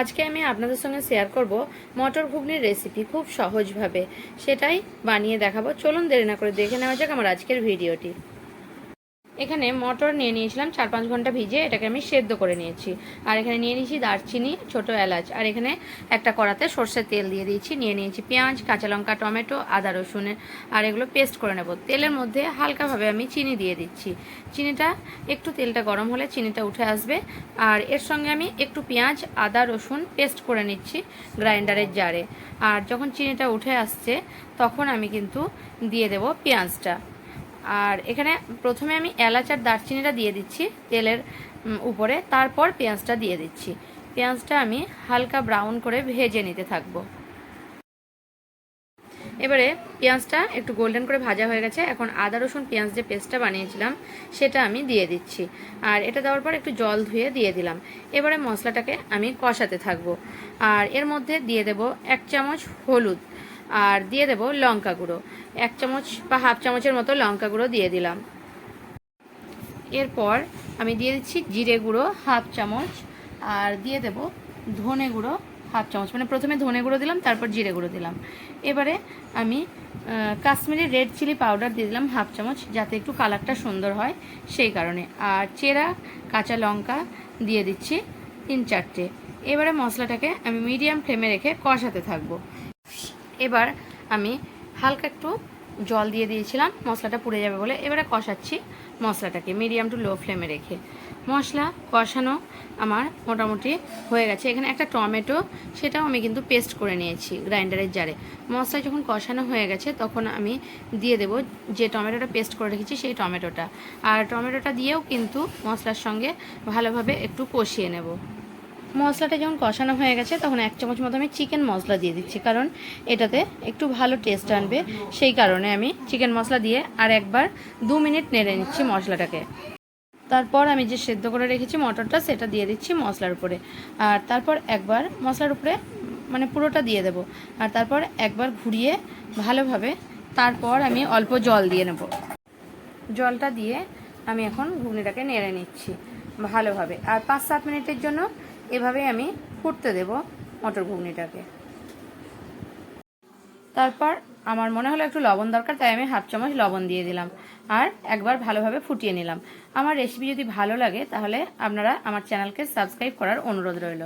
আজকে আমি আপনাদের সঙ্গে শেয়ার করব মটর ঘুগনির রেসিপি খুব সহজভাবে। সেটাই বানিয়ে দেখাবো। চলুন দেরি না করে দেখে নেওয়া যাক আমার আজকের ভিডিওটি এখানে মটর নিয়ে নিয়েছিলাম, চার পাঁচ ঘণ্টা ভিজে এটাকে আমি সেদ্ধ করে নিয়েছি। আর এখানে নিয়ে নিয়েছি দারচিনি, ছোট এলাচ। আর এখানে একটা কড়াতে সর্ষের তেল দিয়ে দিয়েছি, নিয়ে নিয়েছি পেঁয়াজ, কাঁচা লঙ্কা, টমেটো, আদা রসুনের আর এগুলো পেস্ট করে নেব। তেলের মধ্যে হালকাভাবে আমি চিনি দিয়ে দিচ্ছি। চিনিটা, একটু তেলটা গরম হলে চিনিটা উঠে আসবে। আর এর সঙ্গে আমি একটু পেঁয়াজ, আদা, রসুন পেস্ট করে নিচ্ছি গ্রাইন্ডারের জারে। আর যখন চিনিটা উঠে আসছে, তখন আমি কিন্তু দিয়ে দেব পেঁয়াজটা। আর এখানে প্রথমে আমি এলাচ আর দারচিনিটা দিয়ে দিচ্ছি তেলের উপরে। তারপর পেঁয়াজটা দিয়ে দিচ্ছি। পেঁয়াজটা আমি হালকা ব্রাউন করে ভেজে নিতে থাকব। এবারে পেঁয়াজটা একটু গোল্ডেন করে ভাজা হয়ে গেছে। এখন আদা, রসুন, পেঁয়াজ যে পেস্টটা বানিয়েছিলাম, সেটা আমি দিয়ে দিচ্ছি। আর এটা দেওয়ার পর একটু জল ধুয়ে দিয়ে দিলাম। এবারে মশলাটাকে আমি কষাতে থাকব। আর এর মধ্যে দিয়ে দেব এক চামচ হলুদ। আর দিয়ে দেব লঙ্কা গুঁড়ো। এক চামচ বা হাফ চামচের মতো লঙ্কা গুঁড়ো দিয়ে দিলাম। এরপর আমি দিয়ে দিচ্ছি জিরে গুঁড়ো হাফ চামচ, আর দিয়ে দেব ধনে গুঁড়ো হাফ চামচ। মানে প্রথমে ধনে গুঁড়ো দিলাম, তারপর জিরে গুঁড়ো দিলাম। এবারে আমি কাশ্মীরি রেড চিলি পাউডার দিয়ে দিলাম হাফ চামচ, যাতে একটু কালারটা সুন্দর হয় সেই কারণে। আর চেরা কাঁচা লঙ্কা দিয়ে দিচ্ছি তিন চারটে। এবারে মশলাটাকে আমি মিডিয়াম ফ্লেমে রেখে কষাতে থাকব। এবার আমি হালকা একটু জল দিয়ে দিয়েছিলাম, মশলাটা পুড়ে যাবে বলে। এবারে কষাচ্ছি মশলাটাকে মিডিয়াম টু লো ফ্লেমে রেখে। মশলা কষানো আমার মোটামুটি হয়ে গেছে। এখানে একটা টমেটো, সেটাও আমি কিন্তু পেস্ট করে নিয়েছি গ্রাইন্ডারের জারে। মশলা যখন কষানো হয়ে গেছে, তখন আমি দিয়ে দেব যে টমেটোটা পেস্ট করে রেখেছি, সেই টমেটোটা। আর টমেটোটা দিয়েও কিন্তু মশলার সঙ্গে ভালোভাবে একটু কষিয়ে নেব। মশলাটা যখন কষানো হয়ে গেছে, তখন এক চামচ মতো আমি চিকেন মশলা দিয়ে দিচ্ছি। কারণ এটাতে একটু ভালো টেস্ট আনবে। সেই কারণে আমি চিকেন মশলা দিয়ে আর একবার দু মিনিট নেড়ে নিচ্ছি মশলাটাকে। তারপর আমি যে সেদ্ধ করে রেখেছি মটরটা, সেটা দিয়ে দিচ্ছি মশলার উপরে। আর তারপর একবার মশলার উপরে মানে পুরোটা দিয়ে দেব। আর তারপর একবার ঘুরিয়ে ভালোভাবে তারপর আমি অল্প জল দিয়ে নেব। জলটা দিয়ে আমি এখন ঘুগনিটাকে নেড়ে নিচ্ছি ভালোভাবে। আর পাঁচ সাত মিনিটের জন্য এভাবে আমি ফুটতে দেব মটর ঘুগনিটাকে। তারপর আমার মনে হলো একটু লবণ দরকার, তাই আমি হাফ চামচ লবণ দিয়ে দিলাম আর একবার ভালোভাবে ফুটিয়ে নিলাম। আমার রেসিপি যদি ভালো লাগে তাহলে আপনারা আমার চ্যানেলকে সাবস্ক্রাইব করার অনুরোধ রইল।